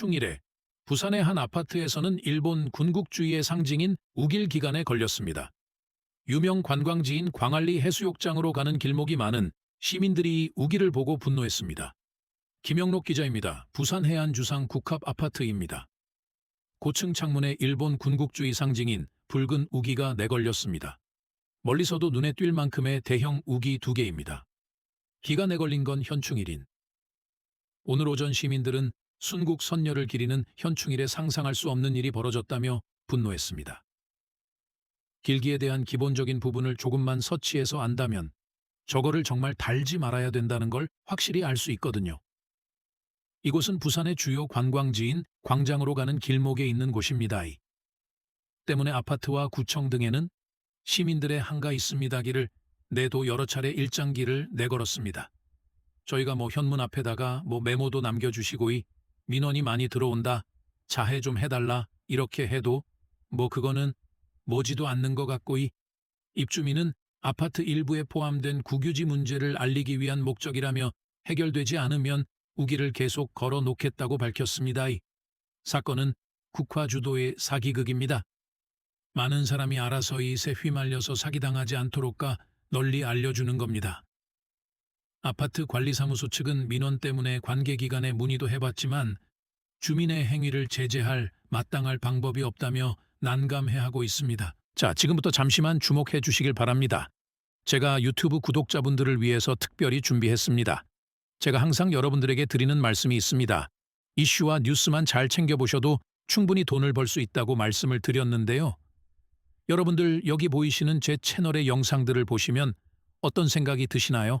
충일에 부산의 한 아파트에서는 일본 군국주의의 상징인 우길 기간에 걸렸습니다. 유명 관광지인 광안리 해수욕장으로 가는 길목이 많은 시민들이 우길을 보고 분노했습니다. 김영록 기자입니다. 부산 해안 주상 국합 아파트입니다. 고층 창문에 일본 군국주의 상징인 붉은 우기가 내걸렸습니다. 멀리서도 눈에 띌 만큼의 대형 우기 두 개입니다. 기가 내걸린 건 현충일인. 오늘 오전 시민들은 순국 선녀를 기리는 현충일에 상상할 수 없는 일이 벌어졌다며 분노했습니다. 길기에 대한 기본적인 부분을 조금만 서치해서 안다면 저거를 정말 달지 말아야 된다는 걸 확실히 알 수 있거든요. 이곳은 부산의 주요 관광지인 광장으로 가는 길목에 있는 곳입니다. 이 때문에 아파트와 구청 등에는 시민들의 한가 있습니다기를 내도 여러 차례 일장기를 내걸었습니다. 저희가 뭐 현문 앞에다가 뭐 메모도 남겨주시고 이 민원이 많이 들어온다 자해 좀 해달라 이렇게 해도 뭐 그거는 뭐지도 않는 것 같고 이 입주민은 아파트 일부에 포함된 국유지 문제를 알리기 위한 목적이라며 해결되지 않으면 우기를 계속 걸어 놓겠다고 밝혔습니다. 이 사건은 국화 주도의 사기극입니다. 많은 사람이 알아서 이세 휘말려서 사기당하지 않도록까 널리 알려주는 겁니다. 아파트 관리사무소 측은 민원 때문에 관계기관에 문의도 해봤지만 주민의 행위를 제재할 마땅할 방법이 없다며 난감해하고 있습니다. 자, 지금부터 잠시만 주목해 주시길 바랍니다. 제가 유튜브 구독자분들을 위해서 특별히 준비했습니다. 제가 항상 여러분들에게 드리는 말씀이 있습니다. 이슈와 뉴스만 잘 챙겨보셔도 충분히 돈을 벌 수 있다고 말씀을 드렸는데요. 여러분들 여기 보이시는 제 채널의 영상들을 보시면 어떤 생각이 드시나요?